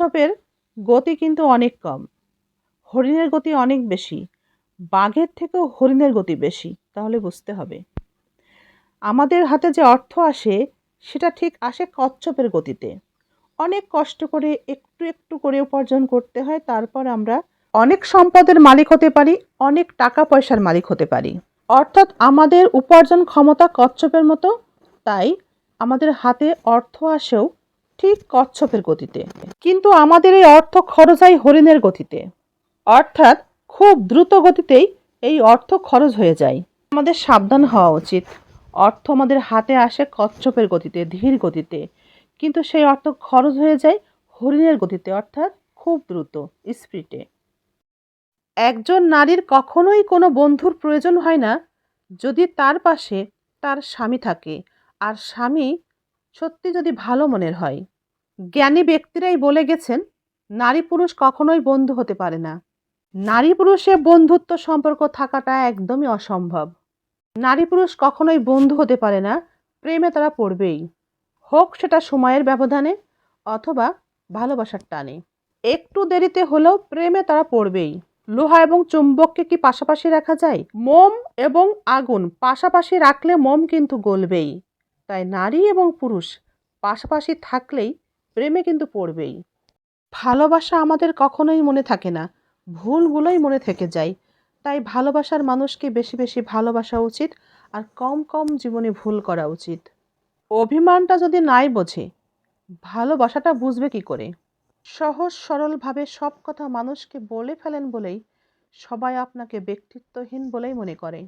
কচ্ছপের গতি কিন্তু অনেক কম। হরিণের গতি অনেক বেশি। বাঘের থেকেও হরিণের গতি বেশি, তাহলে বুঝতে হবে। আমাদের হাতে যে অর্থ আসে, সেটা ঠিক আসে কচ্ছপের গতিতে। অনেক কষ্ট করে একটু একটু করে উপার্জন করতে হয়, তারপর আমরা অনেক সম্পদের মালিক হতে পারি, অনেক টাকা পয়সার মালিক হতে পারি। অর্থাৎ আমাদের উপার্জন ক্ষমতা কচ্ছপের মতো, তাই আমাদের হাতে অর্থ আসেও ঠিক কচ্ছপের গতিতে। কিন্তু আমাদের এই অর্থ খরচ হয় হরিণের গতিতে। অর্থাৎ খুব দ্রুত গতিতেই এই অর্থ খরচ হয়ে যায়। আমাদের সাবধান হওয়া উচিত। অর্থ আমাদের হাতে আসে কচ্ছপের গতিতে, ধীর গতিতে। কিন্তু সেই অর্থ খরচ হয়ে যায় হরিণের গতিতে, অর্থাৎ খুব দ্রুত, স্পিডে। একজন নারীর কখনোই কোনো বন্ধুর প্রয়োজন হয় না যদি তার পাশে তার স্বামী থাকে। আর স্বামী সত্যি যদি ভালো মনের হয় জ্ঞানী ব্যক্তিরাই বলে গেছেন, নারী পুরুষ কখনোই বন্ধু হতে পারে না। নারী পুরুষে বন্ধুত্ব সম্পর্ক থাকাটা একদমই অসম্ভব। নারী পুরুষ কখনোই বন্ধু হতে পারে না, প্রেমে তারা পড়বেই। হোক সেটা সময়ের ব্যবধানে অথবা ভালোবাসার টানে। একটু দেরিতে হলেও প্রেমে তারা পড়বেই। লোহা এবং চুম্বককে কি পাশাপাশি রাখা যায়? মোম এবং আগুন পাশাপাশি রাখলে মোম কিন্তু গলবেই। তাই নারী এবং পুরুষ পাশাপাশি থাকলেই প্রেমে কিন্তু পড়বেই। ভালোবাসা আমাদের কখনোই মনে থাকে না, ভুলগুলোই মনে থেকে যায়। তাই ভালোবাসার মানুষকে বেশি বেশি ভালোবাসা উচিত আর কম কম জীবনে ভুল করা উচিত। অভিমানটা যদি নাই বোঝে, ভালোবাসাটা বুঝবে কি করে? সহজ সরলভাবে সব কথা মানুষকে বলে ফেলেন বলেই সবাই আপনাকে ব্যক্তিত্বহীন বলেই মনে করে।